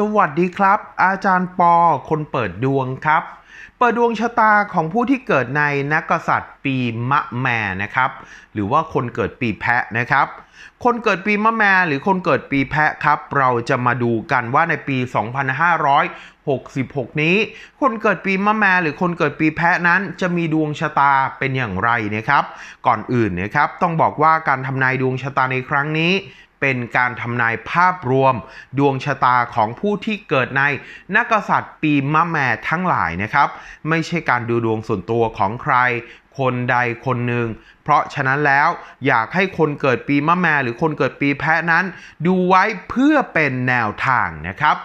สวัสดีครับ อาจารย์ปอคนเปิดดวงครับ เปิดดวงชะตาของผู้ที่เกิดในนักษัตริย์ปีมะแม่นะครับ หรือว่าคนเกิดปีแพะนะครับ คนเกิดปีมะแม่หรือคนเกิดปีแพะครับ เราจะมาดูกันว่าในปี 2566 นี้ คนเกิดปีมะแม่หรือคนเกิดปีแพะนั้นจะมีดวงชะตาเป็นอย่างไรนะครับ ก่อนอื่นนะครับ ต้องบอกว่าการทำนายดวงชะตาในครั้งนี้ เป็นการทำนายภาพรวม ดวงชะตาของผู้ที่เกิดในนักษัตริย์ปีมะแม่ทั้งหลายนะครับ ไม่ใช่การดูดวงส่วนตัวของใคร คนใดคนหนึ่ง เพราะฉะนั้นแล้วอยากให้คนเกิดปีมะแม่หรือคนเกิดปีแพะนั้น ดูไว้เพื่อเป็นแนวทางนะครับ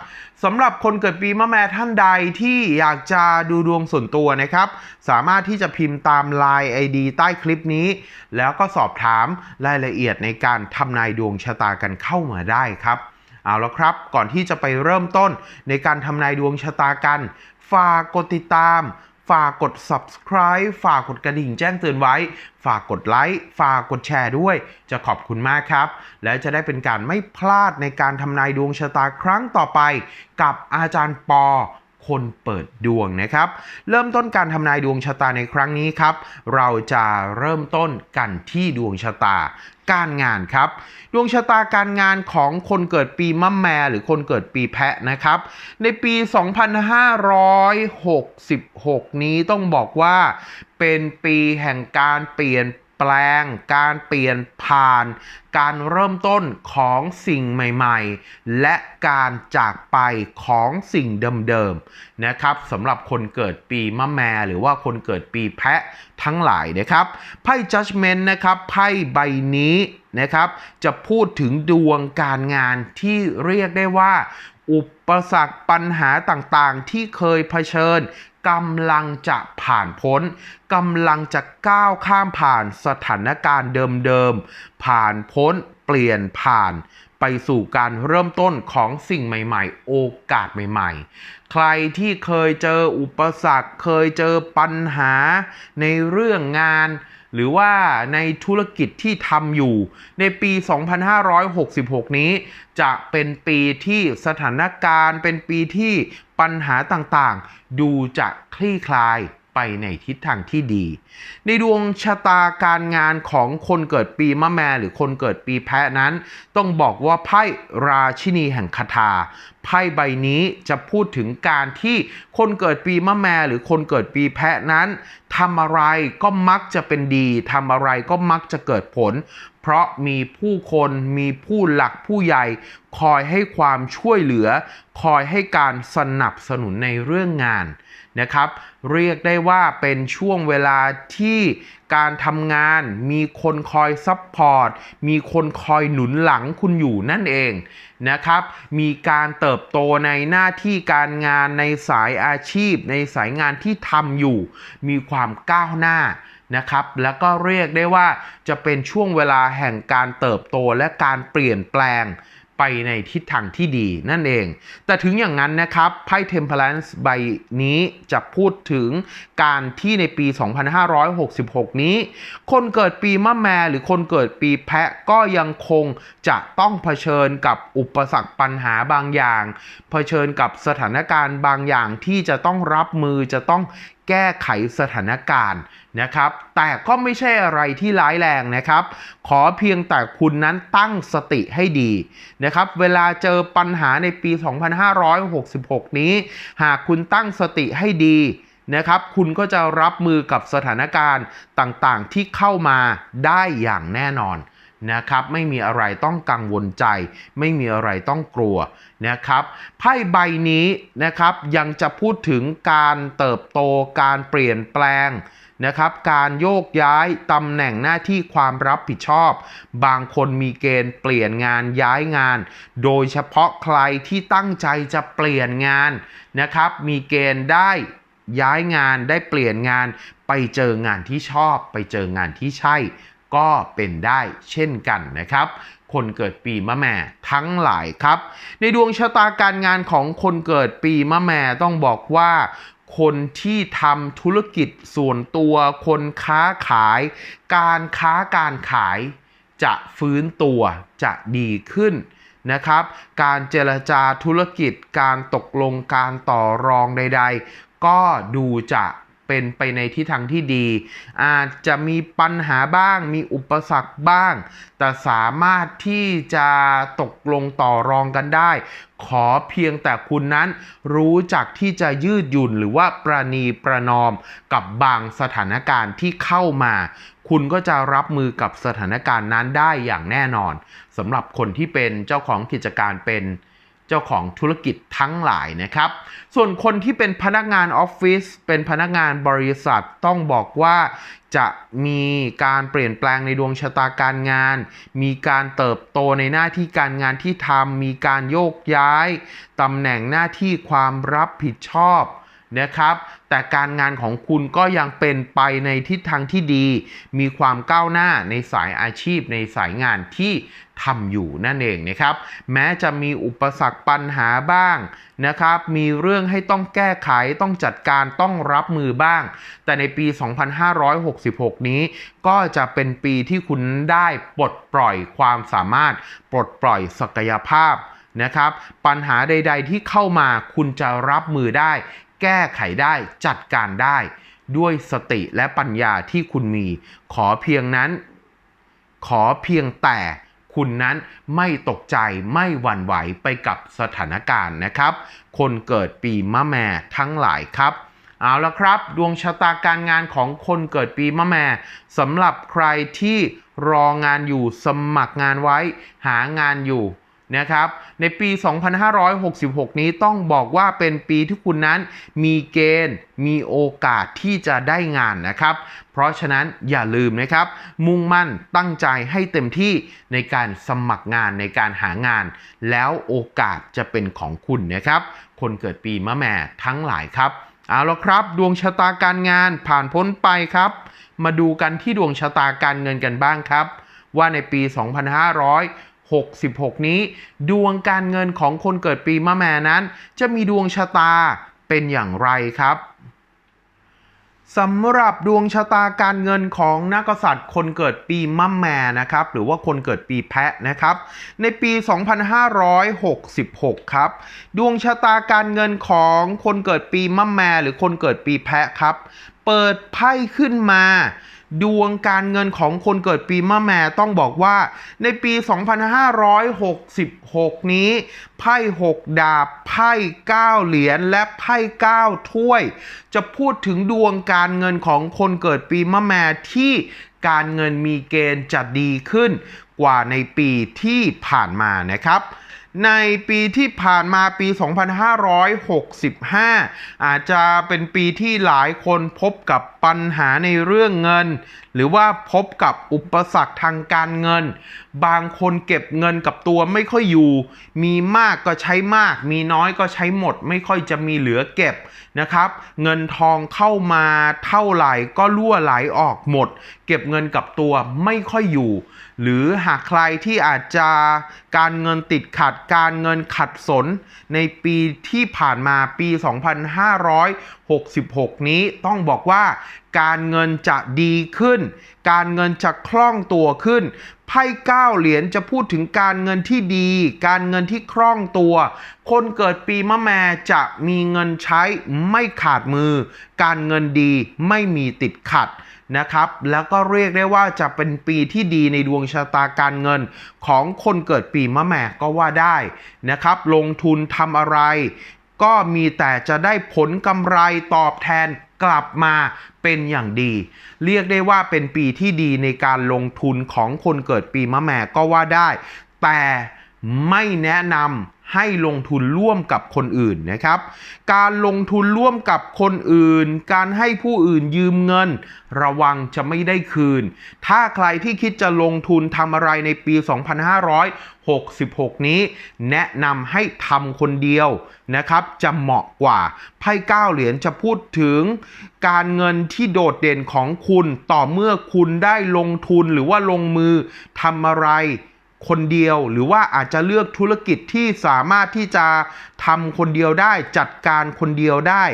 สำหรับคนเกิดปีมะแม่ท่านใดที่อยากจะดูดวงส่วนตัวนะครับ สามารถที่จะพิมพ์ตาม Line ID ใต้คลิปนี้ แล้วก็สอบถามรายละเอียดในการทำนายดวงชะตากันเข้ามาได้ครับ เอาละครับ ก่อนที่จะไปเริ่มต้นในการทำนายดวงชะตากัน ฝากกดติดตาม ฝากกด subscribe ฝากกดกระดิ่งแจ้งเตือนไว้ ฝากกดไลค์ ฝากกดแชร์ด้วย จะขอบคุณมากครับ และจะได้เป็นการไม่พลาดในการทำนายดวงชะตาครั้งต่อไป กับอาจารย์ปอ คนเปิดดวงนะครับ เริ่มต้นการทำนายดวงชะตาในครั้งนี้ครับ เราจะเริ่มต้นกันที่ดวงชะตาการงานครับ ดวงชะตาการงานของคนเกิดปีมะแมหรือคนเกิดปีแพะนะครับ ในปี 2566 นี้ต้องบอกว่าเป็นปีแห่งการเปลี่ยน แปลง การเปลี่ยนผ่าน การเริ่มต้นของสิ่งใหม่ๆ และการจากไปของสิ่งเดิมๆนะครับสำหรับคนเกิดปีมะแม หรือว่าคนเกิดปีแพะทั้งหลายนะครับไพ่ judgment นะครับไพ่ใบนี้นะครับจะพูดถึงดวงการงานที่เรียกได้ว่า อุปสรรคปัญหาต่างๆ ที่เคยเผชิญ กำลังจะผ่านพ้นกำลังจะก้าวข้ามผ่านสถานการณ์เดิมๆ ผ่านพ้น เปลี่ยนผ่าน ไปสู่การเริ่มต้นของสิ่งใหม่ๆ โอกาสใหม่ๆ ใครที่เคยเจออุปสรรค เคยเจอปัญหาในเรื่องงาน หรือว่าในธุรกิจที่ทำอยู่ ในปี 2566 นี้ จะเป็นปีที่สถานการณ์ เป็นปีที่ปัญหาต่างๆ ดูจะคลี่คลาย ไปในทิศทางที่ดี ในดวงชะตาการงานของคนเกิดปีมะแม่หรือคนเกิดปีแพะนั้น ต้องบอกว่าไพ่ราชินีแห่งคาถาไพ่ใบนี้จะพูดถึงการที่คนเกิดปีมะแม่หรือคนเกิดปีแพะนั้นทำอะไรก็มักจะเป็นดีทำอะไรก็มักจะเกิดผล เพราะมีผู้คนมีผู้หลักผู้ใหญ่ คอยให้ความช่วยเหลือ คอยให้การสนับสนุนในเรื่องงาน นะครับ เรียกได้ว่าเป็นช่วงเวลาที่การทำงานมีคนคอยซัพพอร์ต มีคนคอยหนุนหลังคุณอยู่นั่นเองนะครับ มีการเติบโตในหน้าที่การงานในสายอาชีพ ในสายงานที่ทำอยู่ มีความก้าวหน้านะครับ แล้วก็เรียกได้ว่าจะเป็นช่วงเวลาแห่งการเติบโตและการเปลี่ยนแปลง ไปในทิศทางที่ดีนั่นเอง แต่ถึงอย่างนั้นนะครับไพ่ Temperance ใบนี้จะพูดถึงการที่ในปี 2566 นี้ คนเกิดปีมะแมหรือคนเกิดปีแพะก็ยังคงจะต้องเผชิญกับอุปสรรคปัญหาบางอย่าง เผชิญกับสถานการณ์บางอย่างที่จะต้องรับมือจะต้องแก้ไขสถานการณ์ นะครับ แต่ก็ไม่ใช่อะไรที่ร้ายแรงนะครับ ขอเพียงแต่คุณนั้นตั้งสติให้ดีนะครับ เวลาเจอปัญหาในปี 2566 นี้ หากคุณตั้งสติให้ดีนะครับ คุณก็จะรับมือกับสถานการณ์ต่างๆ ที่เข้ามาได้อย่างแน่นอนนะครับ ไม่มีอะไรต้องกังวลใจ ไม่มีอะไรต้องกลัวนะครับไพ่ใบนี้นะครับยังจะพูดถึงการเติบโตการเปลี่ยนแปลง นะครับการโยกย้ายตำแหน่งหน้าที่ความรับผิดชอบ บางคนมีเกณฑ์เปลี่ยนงานย้ายงาน โดยเฉพาะใครที่ตั้งใจจะเปลี่ยนงานนะครับ มีเกณฑ์ได้ย้ายงานได้เปลี่ยนงาน ไปเจองานที่ชอบ ไปเจองานที่ใช่ ก็เป็นได้เช่นกันนะครับคนเกิดปีมะแม่ทั้งหลายครับ ในดวงชะตาการงานของคนเกิดปีมะแม่ต้องบอกว่า คนที่ทำธุรกิจส่วนตัวคนค้าขาย การค้าการขายจะฟื้นตัวจะดีขึ้นนะครับ การเจรจาธุรกิจการตกลงการต่อรองใด ๆ ก็ดูจะ เป็นไปในทิศทางที่ดี อาจจะมีปัญหาบ้าง มีอุปสรรคบ้าง แต่สามารถที่จะตกลงต่อรองกันได้ ขอเพียงแต่คุณนั้นรู้จักที่จะยืดหยุ่นหรือว่าประนีประนอมกับบางสถานการณ์ที่เข้ามา คุณก็จะรับมือกับสถานการณ์นั้นได้อย่างแน่นอนสำหรับคนที่เป็นเจ้าของกิจการเป็น เจ้าของธุรกิจทั้งหลายนะครับ ส่วนคนที่เป็นพนักงานออฟฟิศเป็นพนักงานบริษัทต้องบอกว่าจะมีการเปลี่ยนแปลงในดวงชะตาการงาน มีการเติบโตในหน้าที่การงานที่ทำมีการโยกย้ายตำแหน่งหน้าที่ความรับผิดชอบ นะครับ แต่การงานของคุณก็ยังเป็นไปในทิศทางที่ดี มีความก้าวหน้าในสายอาชีพในสายงานที่ทำอยู่นั่นเองนะครับ แม้จะมีอุปสรรคปัญหาบ้างนะครับ มีเรื่องให้ต้องแก้ไขต้องจัดการต้องรับมือบ้าง แต่ในปี 2566 นี้ ก็จะเป็นปีที่คุณได้ปลดปล่อยความสามารถ ปลดปล่อยศักยภาพนะครับ ปัญหาใด ๆ ที่เข้ามาคุณจะรับมือได้ แก้ไขได้จัดการได้ด้วยสติและปัญญาที่คุณมี ขอเพียงนั้น ขอเพียงแต่คุณนั้นไม่ตกใจไม่หวั่นไหวไปกับสถานการณ์นะครับ คนเกิดปีมะแม่ทั้งหลายครับเอาละครับ ดวงชะตาการงานของคนเกิดปีมะแม่สำหรับใครที่รองานอยู่สมัครงานไว้ หางานอยู่ นะครับ ในปี 2566 นี้ต้องบอกว่าเป็นปีที่คุณนั้นมีเกณฑ์ มีโอกาสที่จะได้งานนะครับ เพราะฉะนั้นอย่าลืมนะครับ มุ่งมั่นตั้งใจให้เต็มที่ในการสมัครงานในการหางาน แล้วโอกาสจะเป็นของคุณนะครับ คนเกิดปีมะแม่ทั้งหลายครับเอาละครับ ดวงชะตาการงานผ่านพ้นไปครับ มาดูกันที่ดวงชะตาการเงินกันบ้างครับ ว่าในปี 2500 66 นี้ ดวงการเงินของคนเกิดปีมะแม่นั้น จะมีดวงชะตาเป็นอย่างไรครับสำหรับดวงชะตาการเงินของนักกษัตริย์คนเกิดปีมะแม่นะครับ หรือว่าคนเกิดปีแพะนะครับ ในปี 2566 ครับ ดวงชะตาการเงินของคนเกิดปีมะแม่หรือคนเกิดปีแพะครับ เปิดไพ่ขึ้นมา ดวงการเงินของคนเกิดปีมะแม่ต้องบอกว่า ในปี 2566 นี้ ไพ่ 6 ดาบ ไพ่ 9 เหรียญและไพ่ 9 ถ้วย จะพูดถึงดวงการเงินของคนเกิดปีมะแม่ที่การเงินมีเกณฑ์จะดีขึ้นกว่าในปีที่ผ่านมานะครับ ในปีที่ผ่านมาปี 2565 อาจจะเป็นปีที่หลายคนพบกับปัญหาในเรื่องเงิน หรือว่าพบกับอุปสรรคทางการเงิน บางคนเก็บเงินกับตัวไม่ค่อยอยู่ มีมากก็ใช้มาก มีน้อยก็ใช้หมด ไม่ค่อยจะมีเหลือเก็บนะครับ เงินทองเข้ามาเท่าไหร่ก็ล่วไหลออกหมด เก็บเงินกับตัวไม่ค่อยอยู่ หรือหากใครที่อาจจะการเงินติดขัดการเงินขัดสน ในปีที่ผ่านมาปี 2566 นี้ต้องบอกว่าการเงินจะดีขึ้น การเงินจะคล่องตัวขึ้น ไพ่เก้าเหรียญจะพูดถึงการเงินที่ดี การเงินที่คล่องตัว คนเกิดปีมะแม่จะมีเงินใช้ไม่ขาดมือ การเงินดีไม่มีติดขัด นะครับ แล้วก็เรียกได้ว่าจะเป็นปีที่ดีในดวงชะตาการเงินของคนเกิดปีมะแม่ก็ว่าได้นะครับ ลงทุนทำอะไร ก็มีแต่จะได้ผลกำไรตอบแทนกลับมาเป็นอย่างดี เรียกได้ว่าเป็นปีที่ดีในการลงทุนของคนเกิดปีมะแม่ก็ว่าได้ แต่ไม่แนะนำ ให้ลงทุนร่วมกับคนอื่นนะครับ การลงทุนร่วมกับคนอื่น การให้ผู้อื่นยืมเงิน ระวังจะไม่ได้คืน ถ้าใครที่คิดจะลงทุนทำอะไรในปี 2566 นี้ แนะนำให้ทำคนเดียวนะครับ จะเหมาะกว่า ไพ่ก้าเหรียญจะพูดถึง การเงินที่โดดเด่นของคุณต่อเมื่อคุณได้ลงทุนหรือว่าลงมือทำอะไร คนเดียว หรือว่าอาจจะเลือกธุรกิจที่สามารถที่จะทำคนเดียวได้จัดการคนเดียวได้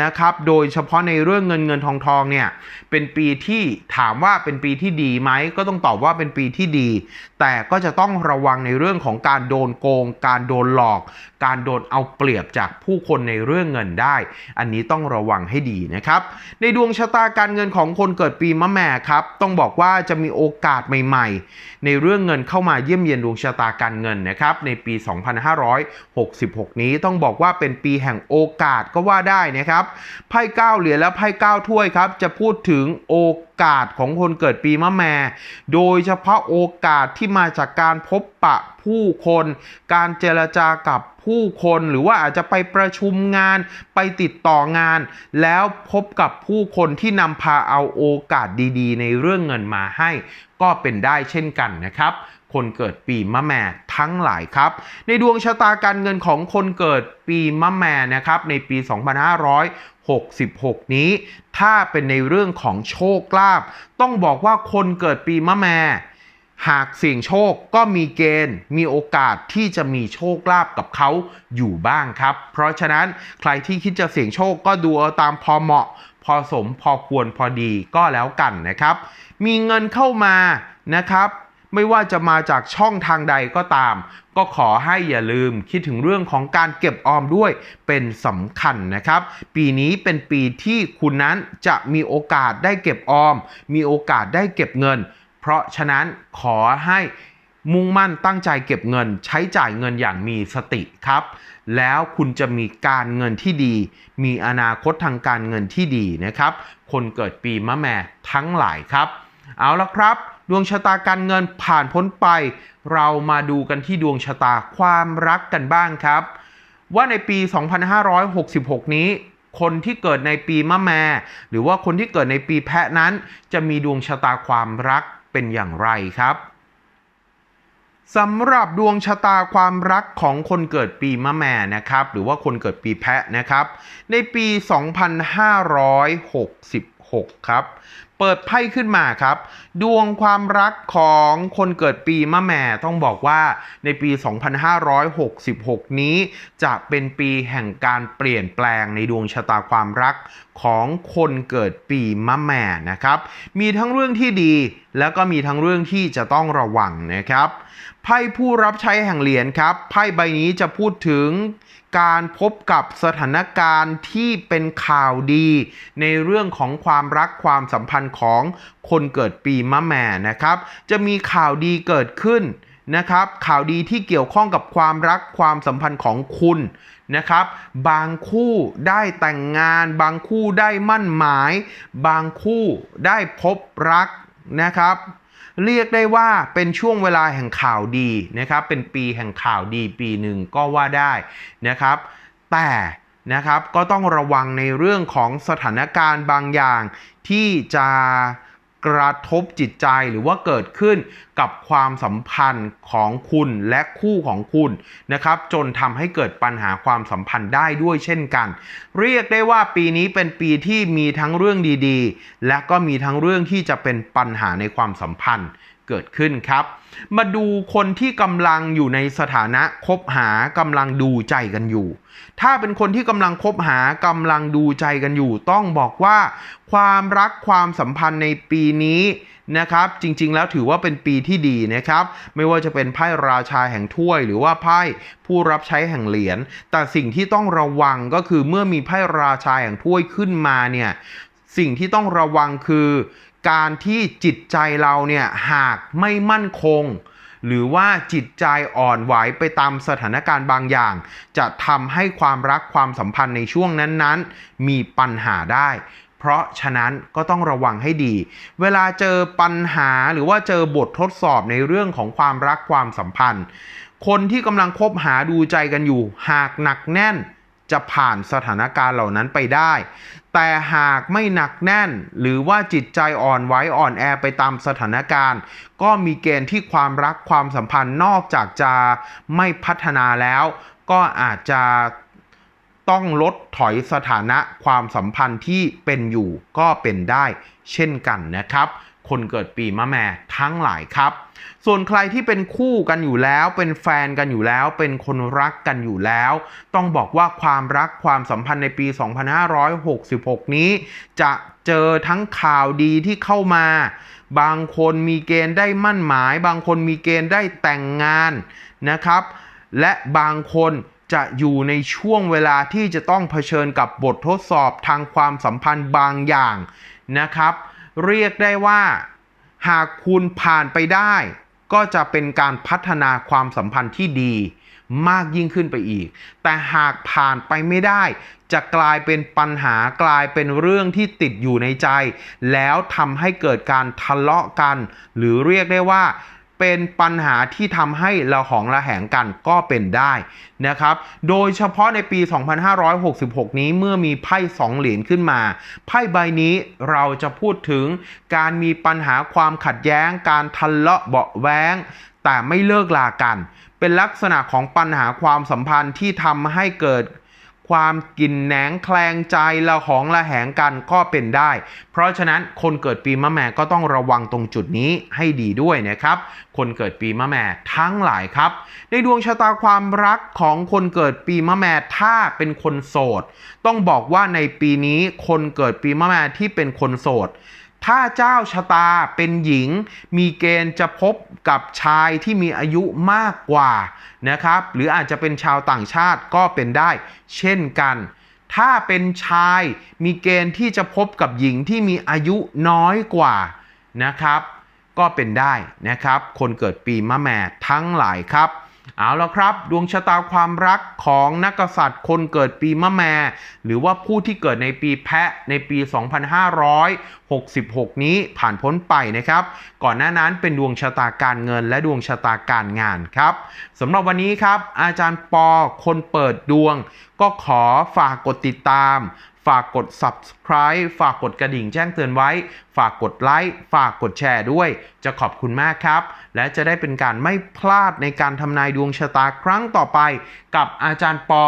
นะครับ โดยเฉพาะในเรื่องเงินเงินทองทองเนี่ยเป็นปีที่ถามว่าเป็นปีที่ดีไหมก็ต้องตอบว่าเป็นปีที่ดี แต่ก็จะต้องระวังในเรื่องของการโดนโกง การโดนหลอก การโดนเอาเปรียบจากผู้คนในเรื่องเงินได้ อันนี้ต้องระวังให้ดีนะครับ ในดวงชะตาการเงินของคนเกิดปีมะแม่ครับ ต้องบอกว่าจะมีโอกาสใหม่ ๆ ในเรื่องเงินเข้ามาเยี่ยมเยียนดวงชะตาการเงินนะครับในปี 2566 นี้ต้องบอกว่าเป็นปีแห่งโอกาสก็ว่าได้นะครับไพ่เก้าเหรียญและไพ่เก้าถ้วยครับจะพูดถึงโอกาสของคนเกิดปีมะแม่ โดยเฉพาะโอกาสที่มาจากการพบปะผู้คน การเจรจากับผู้คนหรือว่าอาจจะไปประชุมงานไปติดต่องาน แล้วพบกับผู้คนที่นำพาเอาโอกาสดีๆ ในเรื่องเงินมาให้ ก็เป็นได้เช่นกันนะครับ คนเกิดปีมะแม่ทั้งหลายครับ ในดวงชะตาการเงินของคนเกิดปีมะแม่นะครับในปี 2566 นี้ ถ้าเป็นในเรื่องของโชคลาภต้องบอกว่าคนเกิดปีมะแม่หากเสี่ยงโชคก็มีเกณฑ์มีโอกาสที่จะมีโชคลาภกับเขาอยู่บ้างครับ เพราะฉะนั้นใครที่คิดจะเสี่ยงโชคก็ดูเอาตามพอเหมาะ พอสมพอควรพอดีก็แล้วกันนะครับ มีเงินเข้ามานะครับ ไม่ว่าจะมาจากช่องทางใดก็ตาม ก็ขอให้อย่าลืมคิดถึงเรื่องของการเก็บออมด้วยเป็นสำคัญนะครับ ปีนี้เป็นปีที่คุณนั้นจะมีโอกาสได้เก็บออม มีโอกาสได้เก็บเงิน เพราะฉะนั้นขอให้มุ่งมั่นตั้งใจเก็บเงิน ใช้จ่ายเงินอย่างมีสติครับ แล้วคุณจะมีการเงินที่ดี มีอนาคตทางการเงินที่ดีนะครับ คนเกิดปีมะแม่ทั้งหลายครับ เอาละครับ ดวงชะตาการเงินผ่านพ้นไป เรามาดูกันที่ดวงชะตาความรักกันบ้างครับ ว่าในปี 2566 นี้ คนที่เกิดในปีมะแม หรือว่าคนที่เกิดในปีแพะนั้น จะมีดวงชะตาความรักเป็นอย่างไรครับสำหรับดวงชะตาความรักของคนเกิดปีมะแม่นะครับ หรือว่าคนเกิดปีแพะนะครับ ในปี 2566 ครับ เปิดไพ่ขึ้นมาครับ ดวงความรักของคนเกิดปีมะแม่ต้องบอกว่าในปี 2566 นี้ จะเป็นปีแห่งการเปลี่ยนแปลงในดวงชะตาความรักของคนเกิดปีมะแม่นะครับ มีทั้งเรื่องที่ดี แล้วก็มีทั้งเรื่องที่จะต้องระวังนะครับ ไพ่ผู้รับใช้แห่งเหรียญครับ ไพ่ใบนี้จะพูดถึงการพบกับสถานการณ์ที่เป็นข่าวดี ในเรื่องของความรักความสัมพันธ์ของคนเกิดปีมะแม่นะครับ จะมีข่าวดีเกิดขึ้นนะครับ ข่าวดีที่เกี่ยวข้องกับความรักความสัมพันธ์ของคุณนะครับ บางคู่ได้แต่งงาน บางคู่ได้มั่นหมาย บางคู่ได้พบรักนะครับ เรียกได้ว่าเป็นช่วงเวลาแห่งข่าวดีนะครับ เป็นปีแห่งข่าวดีปีหนึ่งก็ว่าได้นะครับ แต่นะครับก็ต้องระวังในเรื่องของสถานการณ์บางอย่างที่จะ กระทบจิตใจหรือว่าเกิดขึ้นกับความสัมพันธ์ของคุณและคู่ของคุณนะครับ จนทำให้เกิดปัญหาความสัมพันธ์ได้ด้วยเช่นกัน เรียกได้ว่าปีนี้เป็นปีที่มีทั้งเรื่องดีๆ และก็มีทั้งเรื่องที่จะเป็นปัญหาในความสัมพันธ์ เกิดขึ้นครับ มาดูคนที่กำลังอยู่ในสถานะคบหากำลังดูใจกันอยู่ ถ้าเป็นคนที่กำลังคบหากำลังดูใจกันอยู่ ต้องบอกว่า ความรักความสัมพันธ์ในปีนี้นะครับจริงๆ แล้วถือว่าเป็นปีที่ดีนะครับ ไม่ว่าจะเป็นไพ่ราชาแห่งถ้วย หรือว่าไพ่ผู้รับใช้แห่งเหรียญแต่สิ่งที่ต้องระวังก็คือเมื่อมีไพ่ราชาแห่งถ้วยขึ้นมาเนี่ยสิ่งที่ต้องระวังคือ การที่จิตใจเราเนี่ยหากไม่มั่นคง หรือว่าจิตใจอ่อนไหวไปตามสถานการณ์บางอย่าง จะทำให้ความรักความสัมพันธ์ในช่วงนั้นๆ มีปัญหาได้ เพราะฉะนั้นก็ต้องระวังให้ดี เวลาเจอปัญหาหรือว่าเจอบททดสอบในเรื่องของความรักความสัมพันธ์ คนที่กำลังคบหาดูใจกันอยู่ หากหนักแน่น จะผ่านสถานการณ์เหล่านั้นไปได้ แต่หากไม่หนักแน่น หรือว่าจิตใจอ่อนไหวอ่อนแอไปตามสถานการณ์ ก็มีเกณฑ์ที่ความรักความสัมพันธ์นอกจากจะไม่พัฒนาแล้ว ก็อาจจะต้องลดถอยสถานะความสัมพันธ์ที่เป็นอยู่ก็เป็นได้ เช่นกันนะครับ คนเกิดปีมะแม่ทั้งหลายครับ ส่วนใครที่เป็นคู่กันอยู่แล้ว เป็นแฟนกันอยู่แล้ว เป็นคนรักกันอยู่แล้ว ต้องบอกว่าความรักความสัมพันธ์ในปี 2566 นี้ จะเจอทั้งข่าวดีที่เข้ามา บางคนมีเกณฑ์ได้มั่นหมาย บางคนมีเกณฑ์ได้แต่งงานนะครับ และบางคนจะอยู่ในช่วงเวลาที่จะต้องเผชิญกับบททดสอบทางความสัมพันธ์บางอย่างนะครับ เรียกได้ว่า หากคุณผ่านไปได้ ก็จะเป็นการพัฒนาความสัมพันธ์ที่ดีมากยิ่งขึ้นไปอีก แต่หากผ่านไปไม่ได้ จะกลายเป็นปัญหากลายเป็นเรื่องที่ติดอยู่ในใจ แล้วทำให้เกิดการทะเลาะกัน หรือเรียกได้ว่า เป็นปัญหาที่ทำให้ระหองระแหงกันก็เป็นได้นะครับ โดยเฉพาะในปี 2566 นี้เมื่อมีไพ่สองเหรียญขึ้นมา ไพ่ใบนี้เราจะพูดถึงการมีปัญหาความขัดแย้ง การทะเลาะเบาแว้ง แต่ไม่เลิกลากัน เป็นลักษณะของปัญหาความสัมพันธ์ที่ทำให้เกิด ความกินแหนงแคลงใจละหองละแหงกันก็เป็นได้ เพราะฉะนั้นคนเกิดปีมะแม่ก็ต้องระวังตรงจุดนี้ให้ดีด้วยนะครับ คนเกิดปีมะแม่ทั้งหลายครับ ในดวงชะตาความรักของคนเกิดปีมะแม่ถ้าเป็นคนโสด ต้องบอกว่าในปีนี้คนเกิดปีมะแม่ที่เป็นคนโสด ถ้าเจ้าชะตาเป็นหญิง มีเกณฑ์จะพบกับชายที่มีอายุมากกว่านะครับ หรืออาจจะเป็นชาวต่างชาติก็เป็นได้ เช่นกัน ถ้าเป็นชายมีเกณฑ์ที่จะพบกับหญิงที่มีอายุน้อยกว่านะครับ ก็เป็นได้นะครับ คนเกิดปีมะแม่ทั้งหลายครับ เอาละครับ ดวงชะตาความรักของนักกษัตริย์คนเกิดปีมะแม หรือว่าผู้ที่เกิดในปีแพะในปี 2566 นี้ผ่านพ้นไปนะครับ ก่อนหน้านั้นเป็นดวงชะตาการเงิน และดวงชะตาการงานครับสำหรับวันนี้ครับ อาจารย์ปอคนเปิดดวง ก็ขอฝากกดติดตามฝากกด subscribe ฝากกดกระดิ่งแจ้งเตือนไว้ ฝากกดไลค์ ฝากกดแชร์ด้วย จะขอบคุณมากครับ และจะได้เป็นการไม่พลาดในการทำนายดวงชะตาครั้งต่อไปกับอาจารย์ปอ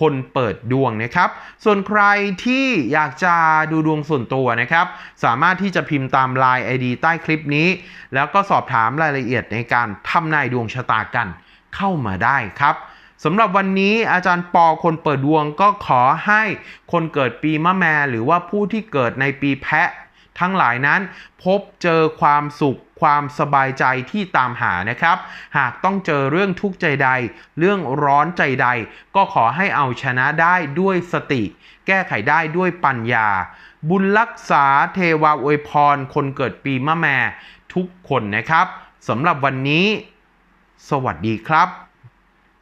คนเปิดดวงนะครับ ส่วนใครที่อยากจะดูดวงส่วนตัวนะครับ สามารถที่จะพิมพ์ตาม Line ID ใต้คลิปนี้ แล้วก็สอบถามรายละเอียดในการทำนายดวงชะตากันเข้ามาได้ครับ สำหรับวันนี้อาจารย์ปอคนเปิดดวงก็ขอให้คนเกิดปีมะแม หรือว่าผู้ที่เกิดในปีแพะ ทั้งหลายนั้น พบเจอความสุขความสบายใจที่ตามหานะครับ หากต้องเจอเรื่องทุกข์ใจใด เรื่องร้อนใจใด ก็ขอให้เอาชนะได้ด้วยสติ แก้ไขได้ด้วยปัญญา บุญรักษาเทวาอวยพร คนเกิดปีมะแม่ทุกคนนะครับสำหรับวันนี้ สวัสดีครับ